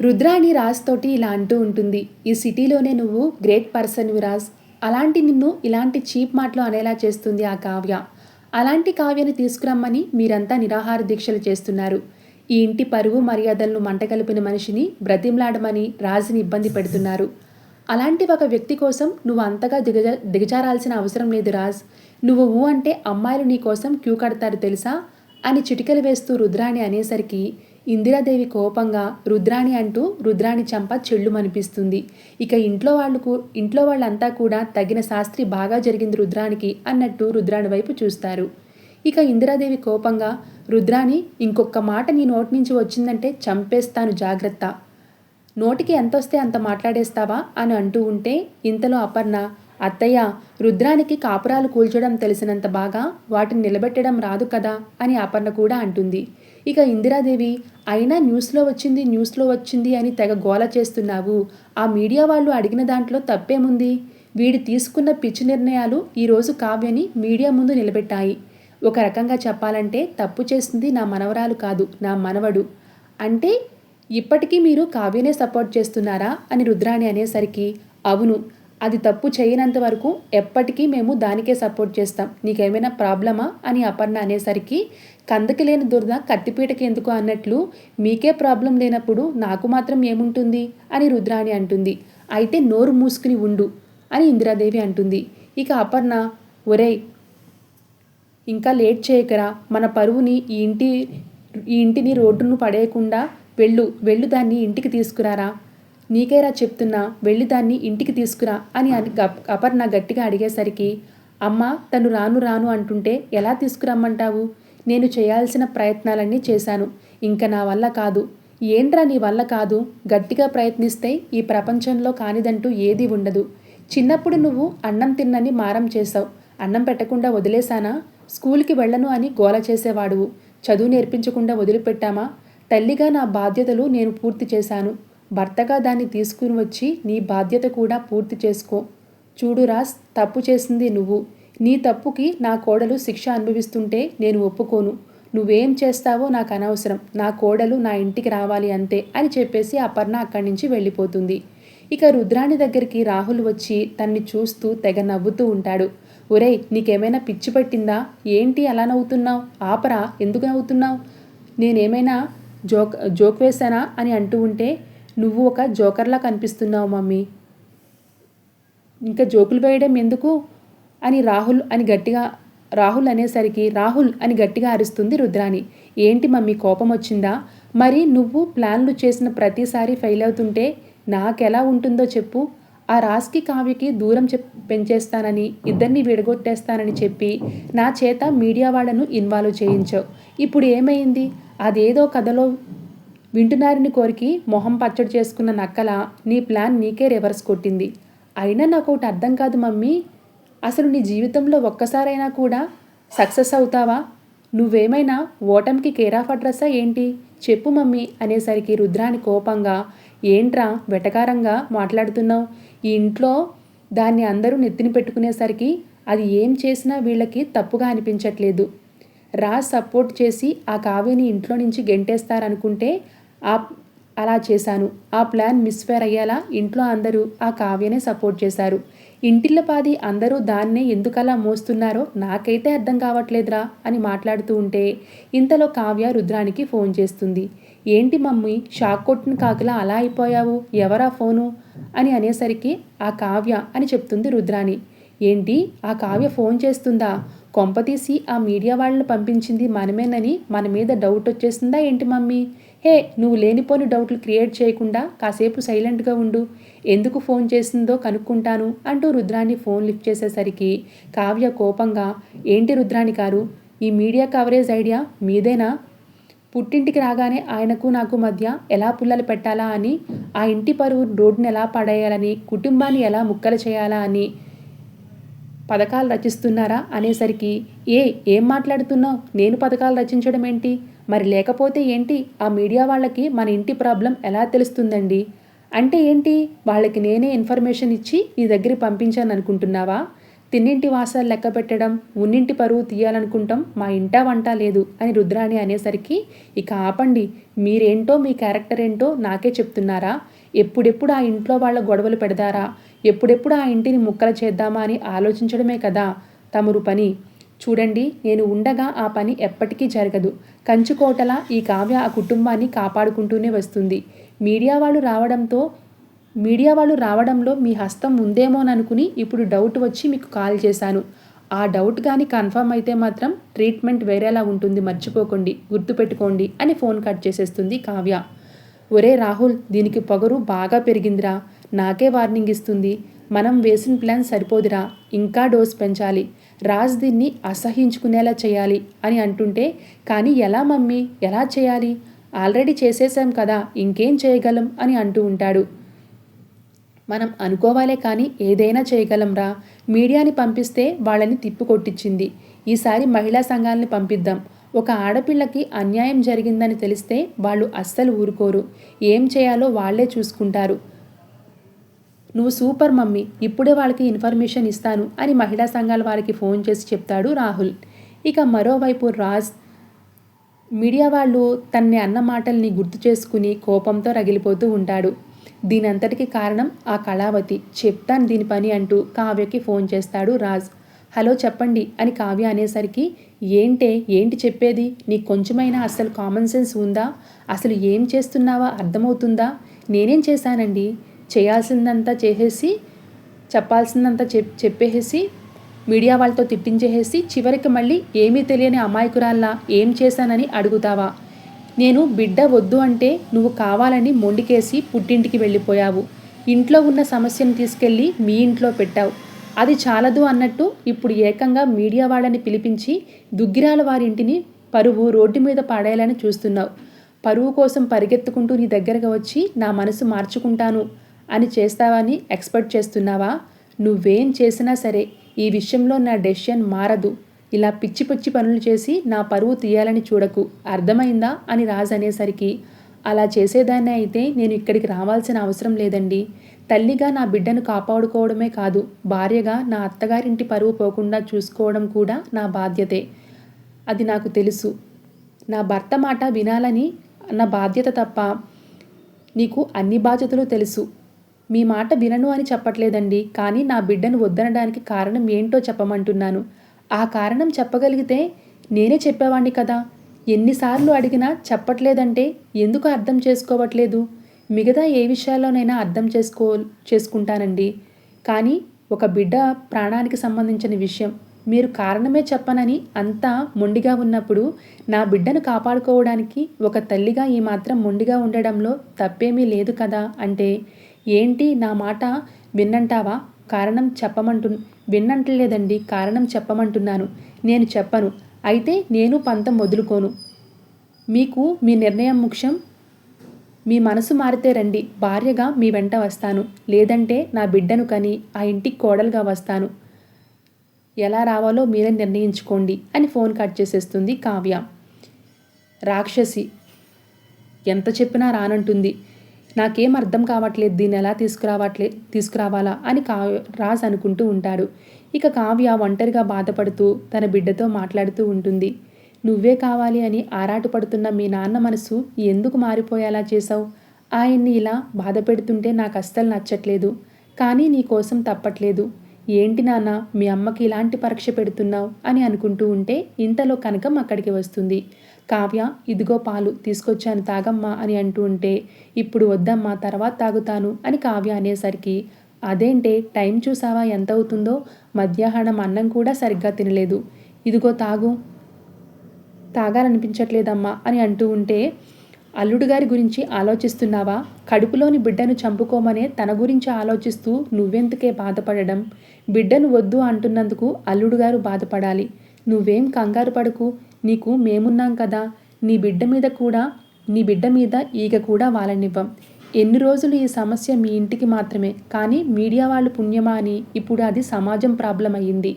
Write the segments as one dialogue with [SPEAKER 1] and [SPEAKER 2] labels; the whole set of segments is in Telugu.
[SPEAKER 1] రుద్రాణి రాజ్ తోటి ఇలా అంటూ ఉంటుంది ఈ సిటీలోనే నువ్వు గ్రేట్ పర్సన్ రాజ్. అలాంటి నిన్ను ఇలాంటి చీప్ మాటలు అనేలా చేస్తుంది ఆ కావ్య. అలాంటి కావ్యని తీసుకురమ్మని మీరంతా నిరాహార దీక్షలు చేస్తున్నారు. ఈ ఇంటి పరువు మర్యాదలను మంటగలిపిన మనిషిని బ్రతిమ్లాడమని రాజుని ఇబ్బంది పెడుతున్నారు. అలాంటి ఒక వ్యక్తి కోసం నువ్వు అంతగా దిగజ దిగజారాల్సిన అవసరం లేదు రాజ్. నువ్వు ఊ అంటే అమ్మాయిలు నీ కోసం క్యూ కడతారు తెలుసా? అని చిటికలు వేస్తూ రుద్రాణి అనేసరికి ఇందిరాదేవి కోపంగా రుద్రాణి అంటూ రుద్రాణి చంప చెల్లుమనిపిస్తుంది ఇక ఇంట్లో వాళ్ళకు ఇంట్లో వాళ్ళంతా కూడా తగిన శాస్త్రి బాగా జరిగింది రుద్రానికి అన్నట్టు రుద్రాణి వైపు చూస్తారు. ఇక ఇందిరాదేవి కోపంగా రుద్రాణి ఇంకొక మాట నీ నోటి నుంచి వచ్చిందంటే చంపేస్తాను జాగ్రత్త. నోటికి ఎంతొస్తే అంత మాట్లాడేస్తావా? అని అంటూ ఉంటే ఇంతలో అపర్ణ అత్తయ్య రుద్రానికి కాపురాలు కూల్చడం తెలిసినంత బాగా వాటిని నిలబెట్టడం రాదు కదా? అని అపర్ణ కూడా అంటుంది. ఇక ఇందిరాదేవి అయినా న్యూస్లో వచ్చింది న్యూస్లో వచ్చింది అని తెగ గోల చేస్తున్నావు. ఆ మీడియా వాళ్ళు అడిగిన దాంట్లో తప్పేముంది? వీడి తీసుకున్న పిచ్చి నిర్ణయాలు ఈరోజు కావ్యని మీడియా ముందు నిలబెట్టాయి. ఒక రకంగా చెప్పాలంటే తప్పు చేసింది నా మనవరాలు కాదు నా మనవడు. అంటే ఇప్పటికీ మీరు కావ్యనే సపోర్ట్ చేస్తున్నారా? అని రుద్రాణి అనేసరికి అవును. అది తప్పు చేయనంత వరకు ఎప్పటికీ మేము దానికే సపోర్ట్ చేస్తాం. నీకేమైనా ప్రాబ్లమా? అని అపర్ణ అనేసరికి కందకి లేని దురద కత్తిపీటకి ఎందుకు అన్నట్లు మీకే ప్రాబ్లం లేనప్పుడు నాకు మాత్రం ఏముంటుంది? అని రుద్రాణి అంటుంది. అయితే నోరు మూసుకుని ఉండు అని ఇందిరాదేవి అంటుంది. ఇక అపర్ణ ఒరేయ్ ఇంకా లేట్ చేయకరా. మన పరువుని ఈ ఇంటి ఈ ఇంటిని రోడ్డును పడేయకుండా వెళ్ళు. వెళ్ళు దాన్ని ఇంటికి తీసుకురారా? నీకేరా చెప్తున్నా వెళ్ళి దాన్ని ఇంటికి తీసుకురా అని అపర్ణ గట్టిగా అడిగేసరికి అమ్మ తను రాను రాను అంటుంటే ఎలా తీసుకురమ్మంటావు? నేను చేయాల్సిన ప్రయత్నాలన్నీ చేశాను. ఇంకా నా వల్ల కాదు. ఏంట్రా నీ వల్ల కాదు? గట్టిగా ప్రయత్నిస్తే ఈ ప్రపంచంలో కానిదంటూ ఏదీ ఉండదు. చిన్నప్పుడు నువ్వు అన్నం తిన్నని మారం చేసావు అన్నం పెట్టకుండా వదిలేశానా? స్కూల్కి వెళ్ళను అని గోల చేసేవాడువు. చదువు నేర్పించకుండా వదిలిపెట్టామా? తల్లిగా నా బాధ్యతలు నేను పూర్తి చేశాను. భర్తగా దాన్ని తీసుకుని వచ్చి నీ బాధ్యత కూడా పూర్తి చేసుకో. చూడు రాస్ తప్పు చేసింది నువ్వు. నీ తప్పుకి నా కోడలు శిక్ష అనుభవిస్తుంటే నేను ఒప్పుకోను. నువ్వేం చేస్తావో నాకు అనవసరం. నా కోడలు నా ఇంటికి రావాలి అంతే అని చెప్పేసి అపర్ణ అక్కడి నుంచి వెళ్ళిపోతుంది. ఇక రుద్రాణి దగ్గరికి రాహుల్ వచ్చి తన్ని చూస్తూ తెగ నవ్వుతూ ఉంటాడు. ఒరేయ్ నీకేమైనా పిచ్చి పట్టిందా? ఏంటి అలా నవ్వుతున్నావు? ఆపరా ఎందుకు నవ్వుతున్నావు? నేనేమైనా జోక్ జోక్ వేశానా? అని అంటూ ఉంటే నువ్వు ఒక జోకర్లా కనిపిస్తున్నావు మమ్మీ. ఇంకా జోకులు వేయడం ఎందుకు? అని రాహుల్ అని గట్టిగా రాహుల్ అనేసరికి రాహుల్ అని గట్టిగా అరుస్తుంది రుద్రాణి. ఏంటి మమ్మీ కోపం వచ్చిందా? మరి నువ్వు ప్లాన్లు చేసిన ప్రతిసారి ఫెయిల్ అవుతుంటే నాకెలా ఉంటుందో చెప్పు. ఆ రాస్కి కావ్యకి దూరం చెప్ పెంచేస్తానని ఇద్దరిని విడగొట్టేస్తానని చెప్పి నా చేత మీడియా వాళ్ళను ఇన్వాల్వ్ చేయించావు. ఇప్పుడు ఏమైంది? అదేదో కథలో వింటున్నారని కోరికి మొహం పచ్చడి చేసుకున్న నక్కల నీ ప్లాన్ నీకే రివర్స్ కొట్టింది. అయినా నాకు ఒకటి అర్థం కాదు మమ్మీ. అసలు నీ జీవితంలో ఒక్కసారైనా కూడా సక్సెస్ అవుతావా? నువ్వేమైనా ఓటమికి కేర్ ఆఫ్ అడ్రస్సా ఏంటి? చెప్పు మమ్మీ అనేసరికి రుద్రాని కోపంగా ఏంట్రా వెటకారంగా మాట్లాడుతున్నావు? ఈ ఇంట్లో దాన్ని అందరూ నెత్తిన పెట్టుకునేసరికి అది ఏం చేసినా వీళ్ళకి తప్పుగా అనిపించట్లేదు. రా సపోర్ట్ చేసి ఆ కావ్యని ఇంట్లో నుంచి గెంటేస్తారనుకుంటే ఆ అలా చేశాను. ఆ ప్లాన్ మిస్ఫేర్ అయ్యేలా ఇంట్లో అందరూ ఆ కావ్యనే సపోర్ట్ చేశారు. ఇంటిల్లపాది అందరూ దాన్నే ఎందుకలా మోస్తున్నారో నాకైతే అర్థం కావట్లేదురా అని మాట్లాడుతూ ఉంటే ఇంతలో కావ్య రుద్రానికి ఫోన్ చేస్తుంది. ఏంటి మమ్మీ షాక్ కొట్టిన కాకులా అలా అయిపోయావు? ఎవరా ఫోను? అని అనేసరికి ఆ కావ్య అని చెప్తుంది రుద్రాని ఏంటి ఆ కావ్య ఫోన్ చేస్తుందా? కొంపతీసి ఆ మీడియా వాళ్ళని పంపించింది మనమేనని మన మీద డౌట్ వచ్చేస్తుందా ఏంటి మమ్మీ? హే నువ్వు లేనిపోని డౌట్లు క్రియేట్ చేయకుండా కాసేపు సైలెంట్గా ఉండు. ఎందుకు ఫోన్ చేసిందో కనుక్కుంటాను అంటూ రుద్రాన్ని ఫోన్ లిఫ్ట్ చేసేసరికి కావ్య కోపంగా ఏంటి రుద్రాని గారు ఈ మీడియా కవరేజ్ ఐడియా మీదేనా? పుట్టింటికి రాగానే ఆయనకు నాకు మధ్య ఎలా పుల్లలు పెట్టాలా అని ఆ ఇంటి పరువు రోడ్డుని ఎలా పడేయాలని కుటుంబాన్ని ఎలా ముక్కలు చేయాలా అని పథకాలు రచిస్తున్నారా అనేసరికి ఏ ఏం మాట్లాడుతున్నావు? నేను పథకాలు రచించడం ఏంటి మరి లేకపోతే ఏంటి? ఆ మీడియా వాళ్ళకి మన ఇంటి ప్రాబ్లం ఎలా తెలుస్తుందండి? అంటే ఏంటి? వాళ్ళకి నేనే ఇన్ఫర్మేషన్ ఇచ్చి నీ దగ్గర పంపించాను అనుకుంటున్నావా? తిన్నింటి వాసాలు లెక్క పెట్టడం ఉన్నింటి పరువు తీయాలనుకుంటాం మా ఇంటా వంట లేదు అని రుద్రాణి అనేసరికి ఇక ఆపండి మీరేంటో మీ క్యారెక్టర్ ఏంటో నాకే చెప్తున్నారా? ఎప్పుడెప్పుడు ఆ ఇంట్లో వాళ్ళ గొడవలు పెడతారా? ఎప్పుడెప్పుడు ఆ ఇంటిని ముక్కలు చేద్దామా అని ఆలోచించడమే కదా తమరు పని. చూడండి నేను ఉండగా ఆ పని ఎప్పటికీ జరగదు. కంచుకోటలా ఈ కావ్య ఆ కుటుంబాన్ని కాపాడుకుంటూనే వస్తుంది. మీడియా వాళ్ళు రావడంతో మీడియా వాళ్ళు రావడంలో మీ హస్తం ఉందేమోననుకుని ఇప్పుడు డౌట్ వచ్చి మీకు కాల్ చేశాను. ఆ డౌట్ కానీ కన్ఫర్మ్ అయితే మాత్రం ట్రీట్మెంట్ వేరేలా ఉంటుంది మర్చిపోకండి గుర్తుపెట్టుకోండి అని ఫోన్ కట్ చేసేస్తుంది కావ్య. ఒరే రాహుల్ దీనికి పొగరు బాగా పెరిగిందిరా. నాకే వార్నింగ్ ఇస్తుంది. మనం వేసిన ప్లాన్ సరిపోదురా ఇంకా డోస్ పెంచాలి. రాజ్ దీన్ని అసహించుకునేలా చేయాలి అని అంటుంటే కానీ ఎలా మమ్మీ ఎలా చేయాలి? ఆల్రెడీ చేసేసాం కదా ఇంకేం చేయగలం అని అంటూ ఉంటాడు. మనం అనుకోవాలే కానీ ఏదైనా చేయగలంరా మీడియాని పంపిస్తే వాళ్ళని తిప్పు కొట్టించింది ఈసారి మహిళా సంఘాలని పంపిద్దాం. ఒక ఆడపిల్లకి అన్యాయం జరిగిందని తెలిస్తే వాళ్ళు అస్సలు ఊరుకోరు. ఏం చేయాలో వాళ్ళే చూసుకుంటారు. నువ్వు సూపర్ మమ్మీ. ఇప్పుడే వాళ్ళకి ఇన్ఫర్మేషన్ ఇస్తాను అని మహిళా సంఘాల వారికి ఫోన్ చేసి చెప్తాడు రాహుల్. ఇక మరోవైపు రాజ్ మీడియా వాళ్ళు తన్ని అన్న మాటల్ని గుర్తు చేసుకుని కోపంతో రగిలిపోతూ ఉంటాడు. దీనంతటికి కారణం ఆ కళావతి. చెప్తాను దీని పని అంటూ కావ్యకి ఫోన్ చేస్తాడు రాజ్. హలో చెప్పండి అని కావ్య అనేసరికి ఏంటే ఏంటి చెప్పేది? నీకు కొంచెమైనా అసలు కామన్ సెన్స్ ఉందా? అసలు ఏం చేస్తున్నావా? అర్థమవుతుందా? నేనేం చేశానండి? చేయాల్సిందంతా చేసేసి చెప్పాల్సిందంతా చెప్ చెప్పేసి మీడియా వాళ్ళతో తిట్టించేసి చివరికి మళ్ళీ ఏమీ తెలియని అమాయకురాల్లా ఏం చేశానని అడుగుతావా? నేను బిడ్డ వద్దు అంటే నువ్వు కావాలని మొండికేసి పుట్టింటికి వెళ్ళిపోయావు. ఇంట్లో ఉన్న సమస్యను తీసుకెళ్ళి మీ ఇంట్లో పెట్టావు. అది చాలదు అన్నట్టు ఇప్పుడు ఏకంగా మీడియా వాళ్ళని పిలిపించి దుగ్గిరాల వారింటిని పరువు రోడ్డు మీద పాడేయాలని చూస్తున్నావు. పరువు కోసం పరిగెత్తుకుంటూ నీ దగ్గరకు వచ్చి నా మనసు మార్చుకుంటాను. అని చేస్తావని ఎక్స్పెక్ట్ చేస్తున్నావా? నువ్వేం చేసినా సరే ఈ విషయంలో నా డెసిషన్ మారదు. ఇలా పిచ్చి పిచ్చి పనులు చేసి నా పరువు తీయాలని చూడకు. అర్థమైందా? అని రాజు అనేసరికి అలా చేసేదాన్ని అయితే నేను ఇక్కడికి రావాల్సిన అవసరం లేదండి. తల్లిగా నా బిడ్డను కాపాడుకోవడమే కాదు భార్యగా నా అత్తగారింటి పరువు పోకుండా చూసుకోవడం కూడా నా బాధ్యతే. అది నాకు తెలుసు. నా భర్త మాట వినాలని నా బాధ్యత తప్ప నీకు అన్ని బాధ్యతలు తెలుసు. మీ మాట వినను అని చెప్పట్లేదండి. కానీ నా బిడ్డను వద్దనడానికి కారణం ఏంటో చెప్పమంటున్నాను. ఆ కారణం చెప్పగలిగితే నేనే చెప్పేవాణ్ణి కదా. ఎన్నిసార్లు అడిగినా చెప్పట్లేదంటే ఎందుకు అర్థం చేసుకోవట్లేదు? మిగతా ఏ విషయాల్లోనైనా అర్థం చేసుకో చేసుకుంటానండి. కానీ ఒక బిడ్డ ప్రాణానికి సంబంధించిన విషయం. మీరు కారణమే చెప్పనని అంతా మొండిగా ఉన్నప్పుడు నా బిడ్డను కాపాడుకోవడానికి ఒక తల్లిగా ఈ మాత్రం మొండిగా ఉండడంలో తప్పేమీ లేదు కదా అంటే ఏంటి నా మాట విన్నంటావా? కారణం చెప్పమంటు విన్నంటలేదండి కారణం చెప్పమంటున్నాను. నేను చెప్పను. అయితే నేను పంతం వదులుకోను. మీకు మీ నిర్ణయం ముఖ్యం? మీ మనసు మారితే రండి. భార్యగా మీ వెంట వస్తాను. లేదంటే నా బిడ్డను కని ఆ ఇంటికి కోడలుగా వస్తాను. ఎలా రావాలో మీరే నిర్ణయించుకోండి అని ఫోన్ కట్ చేసేస్తుంది కావ్య. రాక్షసి! ఎంత చెప్పినా రానంటుంది. నాకేం అర్థం కావట్లేదు దీన్ని ఎలా తీసుకురావట్లే తీసుకురావాలా అని కా రాజ్ అనుకుంటూ ఉంటాడు. ఇక కావ్య ఒంటరిగా బాధపడుతూ తన బిడ్డతో మాట్లాడుతూ ఉంటుంది. నువ్వే కావాలి అని ఆరాటపడుతున్న మీ నాన్న మనసు ఎందుకు మారిపోయేలా చేశావు? ఆయన్ని ఇలా బాధ పెడుతుంటే నాకు అస్సలు నచ్చట్లేదు. కానీ నీ కోసం తప్పట్లేదు. ఏంటి నాన్న మీ అమ్మకి ఇలాంటి పరీక్ష పెడుతున్నావు అని అనుకుంటూ ఉంటే ఇంతలో కనకం అక్కడికి వస్తుంది. కావ్య ఇదిగో పాలు తీసుకొచ్చాను తాగమ్మా అని అంటూ ఉంటే ఇప్పుడు వద్దమ్మా తర్వాత తాగుతాను అని కావ్య అనేసరికి అదేంటే టైం చూసావా ఎంత అవుతుందో? మధ్యాహ్నం అన్నం కూడా సరిగ్గా తినలేదు. ఇదిగో తాగు. తాగాలనిపించట్లేదమ్మా అని అంటూ ఉంటే అల్లుడు గారి గురించి ఆలోచిస్తున్నావా? కడుపులోని బిడ్డను చంపుకోమనే తన గురించి ఆలోచిస్తూ నువ్వెందుకే బాధపడడం? బిడ్డను వద్దు అంటున్నందుకు అల్లుడు గారు బాధపడాలి. నువ్వేం కంగారు పడకు. నీకు మేమున్నాం కదా. నీ బిడ్డ మీద కూడా నీ బిడ్డ మీద ఈగ కూడా వాలనివ్వం. ఎన్ని రోజులు ఈ సమస్య మీ ఇంటికి మాత్రమే కానీ మీడియా వాళ్ళు పుణ్యమా అని ఇప్పుడు అది సమాజం ప్రాబ్లం అయ్యింది.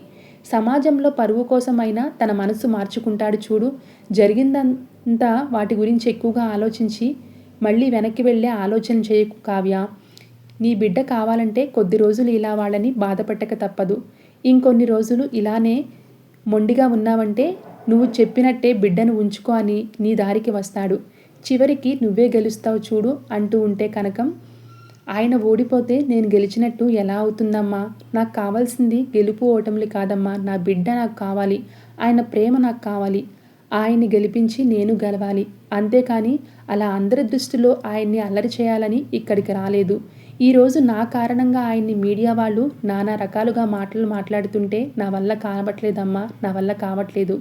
[SPEAKER 1] సమాజంలో పరువు కోసమైనా తన మనసు మార్చుకుంటాడు చూడు. జరిగిందంతా వాటి గురించి ఎక్కువగా ఆలోచించి మళ్ళీ వెనక్కి వెళ్ళే ఆలోచన చేయకు కావ్య. నీ బిడ్డ కావాలంటే కొద్ది రోజులు ఇలా వాళ్ళని బాధపెట్టక తప్పదు. ఇంకొన్ని రోజులు ఇలానే మొండిగా ఉన్నావంటే నువ్వు చెప్పినట్టే బిడ్డను ఉంచుకో అని నీ దారికి వస్తాడు. చివరికి నువ్వే గెలుస్తావు చూడు అంటూ ఉంటే కనకం ఆయన ఓడిపోతే నేను గెలిచినట్టు ఎలా అవుతుందమ్మా? నాకు కావాల్సింది గెలుపు ఓటములు కాదమ్మా. నా బిడ్డ నాకు కావాలి. ఆయన ప్రేమ నాకు కావాలి. ఆయన్ని గెలిపించి నేను గెలవాలి. అంతేకాని అలా అందరి దృష్టిలో ఆయన్ని అల్లరి చేయాలని ఇక్కడికి రాలేదు. ఈరోజు నా కారణంగా ఆయన్ని మీడియా వాళ్ళు నానా రకాలుగా మాటలు మాట్లాడుతుంటే నా వల్ల కావట్లేదమ్మా నా వల్ల కావట్లేదు.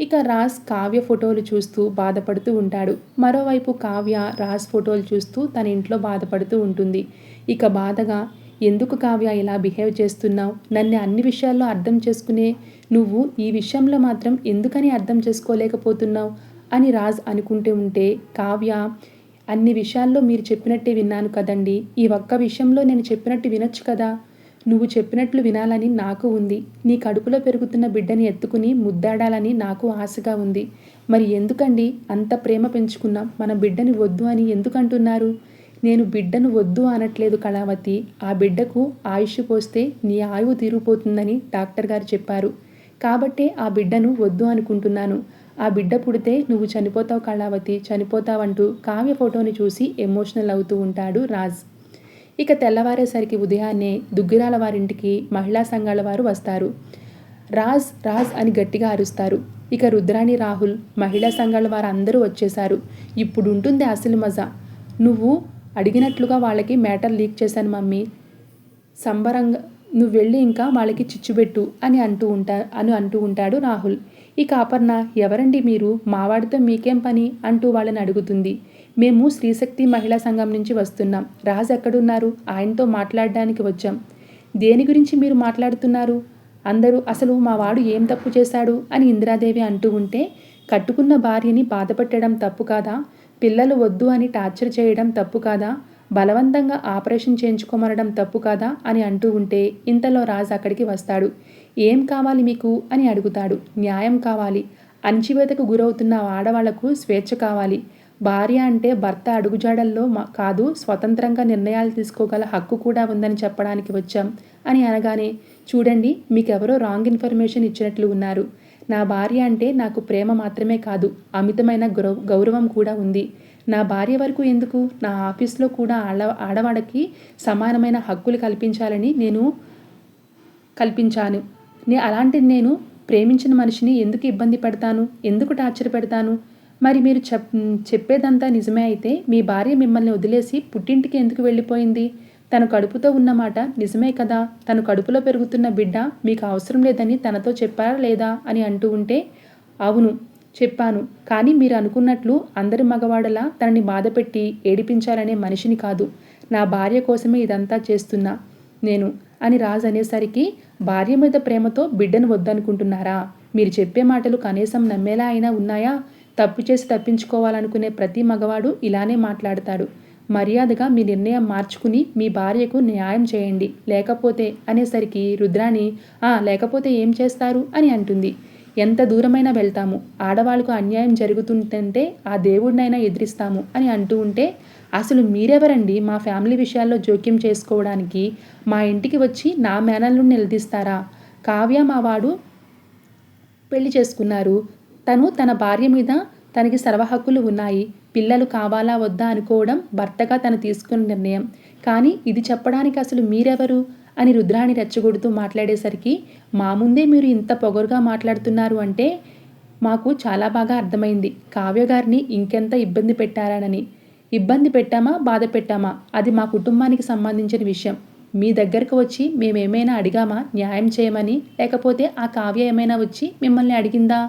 [SPEAKER 1] ఇక రాజ్ కావ్య ఫోటోలు చూస్తూ బాధపడుతూ ఉంటాడు. మరోవైపు కావ్య రాజ్ ఫోటోలు చూస్తూ తన ఇంట్లో బాధపడుతూ ఉంటుంది. ఇక బాధగా ఎందుకు కావ్య ఇలా బిహేవ్ చేస్తున్నావు? నన్ను అన్ని విషయాల్లో అర్థం చేసుకునే నువ్వు ఈ విషయంలో మాత్రం ఎందుకని అర్థం చేసుకోలేకపోతున్నావు? అని రాజ్ అనుకుంటూ ఉంటే కావ్య అన్ని విషయాల్లో మీరు చెప్పినట్టే విన్నాను కదండి. ఈ ఒక్క విషయంలో నేను చెప్పినట్టు వినొచ్చు కదా? నువ్వు చెప్పినట్లు వినాలని నాకు ఉంది. నీ కడుపులో పెరుగుతున్న బిడ్డని ఎత్తుకుని ముద్దాడాలని నాకు ఆశగా ఉంది. మరి ఎందుకండి అంత ప్రేమ పెంచుకున్నాం? మన బిడ్డని వద్దు అని ఎందుకంటున్నారు? నేను బిడ్డను వద్దు అనట్లేదు కళావతి. ఆ బిడ్డకు ఆయుష్ పోస్తే నీ ఆయువు తీరిపోతుందని డాక్టర్ గారు చెప్పారు. కాబట్టే ఆ బిడ్డను వద్దు అనుకుంటున్నాను. ఆ బిడ్డ పుడితే నువ్వు చనిపోతావు కళావతి. చనిపోతావంటూ కావ్య ఫోటోని చూసి ఎమోషనల్ అవుతూ ఉంటాడు రాజ్. ఇక తెల్లవారేసరికి ఉదయాన్నే దుగ్గిరాల వారింటికి మహిళా సంఘాల వారు వస్తారు. రాజ్ రాజ్ అని గట్టిగా అరుస్తారు. ఇక రుద్రాణి రాహుల్ మహిళా సంఘాల వారు అందరూ వచ్చేశారు. ఇప్పుడు ఉంటుంది అసలు మజా. నువ్వు అడిగినట్లుగా వాళ్ళకి మ్యాటర్ లీక్ చేశాను మమ్మీ. సంబరంగా నువ్వు వెళ్ళి ఇంకా వాళ్ళకి చిచ్చుబెట్టు అని అంటూ ఉంటా అని అంటూ ఉంటాడు రాహుల్. ఇక అపర్ణ ఎవరండి మీరు? మావాడితో మీకేం పని? అంటూ వాళ్ళని అడుగుతుంది. మేము శ్రీశక్తి మహిళా సంఘం నుంచి వస్తున్నాం. రాజ్ ఎక్కడున్నారు? ఆయనతో మాట్లాడడానికి వచ్చాం. దేని గురించి మీరు మాట్లాడుతున్నారు? అందరూ అసలు మా వాడు ఏం తప్పు చేశాడు? అని ఇందిరాదేవి అంటూ ఉంటే కట్టుకున్న భార్యని బాధపెట్టడం తప్పు కాదా? పిల్లలు వద్దు అని టార్చర్ చేయడం తప్పు కాదా? బలవంతంగా ఆపరేషన్ చేయించుకోమనడం తప్పు కాదా? అని అంటూ ఉంటే ఇంతలో రాజు అక్కడికి వస్తాడు. ఏం కావాలి మీకు? అని అడుగుతాడు. న్యాయం కావాలి. అణచివేతకు గురవుతున్న ఆడవాళ్ళకు స్వేచ్ఛ కావాలి. భార్య అంటే భర్త అడుగుజాడల్లో కాదు స్వతంత్రంగా నిర్ణయాలు తీసుకోగల హక్కు కూడా ఉందని చెప్పడానికి వచ్చాం అని అనగానే చూడండి మీకెవరో రాంగ్ ఇన్ఫర్మేషన్ ఇచ్చినట్లు ఉన్నారు. నా భార్య అంటే నాకు ప్రేమ మాత్రమే కాదు అమితమైన గౌరవం కూడా ఉంది. నా భార్య వరకు ఎందుకు? నా ఆఫీస్లో కూడా ఆడ ఆడవాడికి సమానమైన హక్కులు కల్పించాలని నేను కల్పించాను. నే అలాంటిది నేను ప్రేమించిన మనిషిని ఎందుకు ఇబ్బంది పెడతాను? ఎందుకు టార్చర్ పెడతాను? మరి మీరు చెప్ చెప్పేదంతా నిజమే అయితే మీ భార్య మిమ్మల్ని వదిలేసి పుట్టింటికి ఎందుకు వెళ్ళిపోయింది? తను కడుపుతో ఉన్నమాట నిజమే కదా? తను కడుపులో పెరుగుతున్న బిడ్డ మీకు అవసరం లేదని తనతో చెప్పారా లేదా అని అంటూ ఉంటే అవును చెప్పాను. కానీ మీరు అనుకున్నట్లు అందరి మగవాడలా తనని బాధపెట్టి ఏడిపించాలనే మనిషిని కాదు. నా భార్య కోసమే ఇదంతా చేస్తున్నా నేను అని రాజు అనేసరికి భార్య మీద ప్రేమతో బిడ్డను వద్దనుకుంటున్నారా? మీరు చెప్పే మాటలు కనీసం నమ్మేలా అయినా ఉన్నాయా? తప్పు చేసి తప్పించుకోవాలనుకునే ప్రతి మగవాడు ఇలానే మాట్లాడతాడు. మర్యాదగా మీ నిర్ణయం మార్చుకుని మీ భార్యకు న్యాయం చేయండి. లేకపోతే అనేసరికి రుద్రాణి ఆ లేకపోతే ఏం చేస్తారు? అని అంటుంది. ఎంత దూరమైనా వెళ్తాము. ఆడవాళ్ళకు అన్యాయం జరుగుతుంటే ఆ దేవుడినైనా ఎదిరిస్తాము అని అంటూ ఉంటే అసలు మీరెవరండి? మా ఫ్యామిలీ విషయాల్లో జోక్యం చేసుకోవడానికి మా ఇంటికి వచ్చి నా మేనల్ని నిలదీస్తారా? కావ్య మా వాడు పెళ్ళి చేసుకున్నారు. తను తన భార్య మీద తనకి సర్వహక్కులు ఉన్నాయి. పిల్లలు కావాలా వద్దా అనుకోవడం భర్తగా తను తీసుకున్న నిర్ణయం. కానీ ఇది చెప్పడానికి అసలు మీరెవరు? అని రుద్రాణి రెచ్చగొడుతూ మాట్లాడేసరికి మా ముందే మీరు ఇంత పొగరుగా మాట్లాడుతున్నారు అంటే మాకు చాలా బాగా అర్థమైంది. కావ్య గారిని ఇంకెంత ఇబ్బంది పెట్టారానని. ఇబ్బంది పెట్టామా? బాధ పెట్టామా? అది మా కుటుంబానికి సంబంధించిన విషయం. మీ దగ్గరకు వచ్చి మేమేమైనా అడిగామా? న్యాయం చేయమని? లేకపోతే ఆ కావ్య ఏమైనా వచ్చి మిమ్మల్ని అడిగిందా?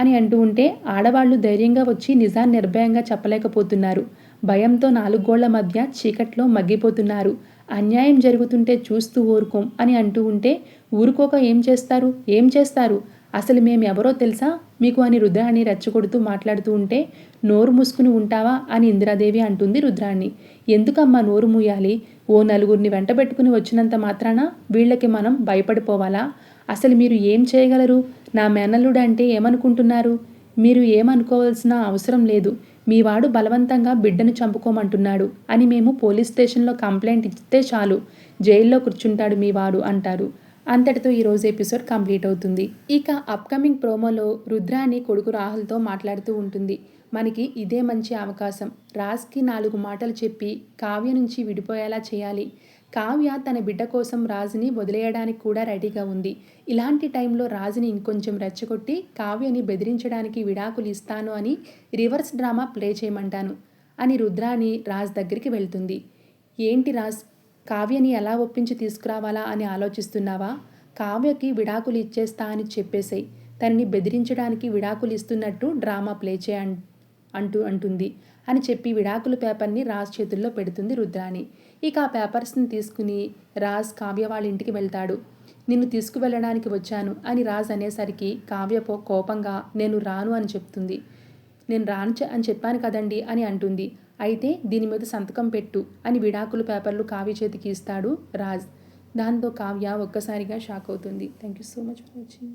[SPEAKER 1] అని అంటూ ఉంటే ఆడవాళ్ళు ధైర్యంగా వచ్చి నిజాన్ని నిర్భయంగా చెప్పలేకపోతున్నారు. భయంతో నాలుగు గోళ్ళ మధ్య చీకట్లో మగ్గిపోతున్నారు. అన్యాయం జరుగుతుంటే చూస్తూ ఊరుకోం అని అంటూ ఉంటే ఊరుకోక ఏం చేస్తారు? ఏం చేస్తారు? అసలు మేము ఎవరో తెలుసా? మీకు అని రుద్రాణి రెచ్చగొడుతూ మాట్లాడుతూ ఉంటే నోరు మూసుకుని ఉంటావా అని ఇందిరాదేవి అంటుంది రుద్రాణి. ఎందుకమ్మా నోరు మూయాలి? ఓ నలుగురిని వెంటబెట్టుకుని వచ్చినంత మాత్రాన? వీళ్ళకి మనం భయపడిపోవాలా? అసలు మీరు ఏం చేయగలరు? నా మేనల్లుడు అంటే ఏమనుకుంటున్నారు? మీరు ఏమనుకోవాల్సిన అవసరం లేదు. మీ వాడు బలవంతంగా బిడ్డను చంపుకోమంటున్నాడు అని మేము పోలీస్ స్టేషన్లో కంప్లైంట్ ఇస్తే చాలు. జైల్లో కూర్చుంటాడు మీ వాడు అంటారు. అంతటితో ఈరోజు ఎపిసోడ్ కంప్లీట్ అవుతుంది. ఇక అప్కమింగ్ ప్రోమోలో రుద్రాని కొడుకు రాహుల్తో మాట్లాడుతూ ఉంటుంది. మనకి ఇదే మంచి అవకాశం. రాజ్కి నాలుగు మాటలు చెప్పి కావ్య నుంచి విడిపోయేలా చేయాలి. కావ్య తన బిడ్డ కోసం రాజుని వదిలేయడానికి కూడా రెడీగా ఉంది. ఇలాంటి టైంలో రాజుని ఇంకొంచెం రెచ్చగొట్టి కావ్యని బెదిరించడానికి విడాకులు ఇస్తాను అని రివర్స్ డ్రామా ప్లే చేయమంటాను అని రుద్రాని రాజ్ దగ్గరికి వెళ్తుంది. ఏంటి రాజ్ కావ్యని ఎలా ఒప్పించి తీసుకురావాలా అని ఆలోచిస్తున్నావా? కావ్యకి విడాకులు ఇచ్చేస్తా అని చెప్పేసాయి. తనని బెదిరించడానికి విడాకులు ఇస్తున్నట్టు డ్రామా ప్లే చేయ అంటూ అంటుంది. అని చెప్పి విడాకుల పేపర్ని రాజ్ చేతుల్లో పెడుతుంది రుద్రాణి. ఇక ఆ పేపర్స్ని తీసుకుని రాజ్ కావ్య వాళ్ళ ఇంటికి వెళ్తాడు. నిన్ను తీసుకువెళ్ళడానికి వచ్చాను అని రాజ్ అనేసరికి కావ్య కోపంగా నేను రాను అని చెప్తుంది. నేను రాను చె- అని చెప్పాను కదండి అని అంటుంది. అయితే దీని మీద సంతకం పెట్టు అని విడాకుల పేపర్లు కావ్య చేతికి ఇస్తాడు రాజ్. దాంతో కావ్య ఒక్కసారిగా షాక్ అవుతుంది. Thank you so much for watching.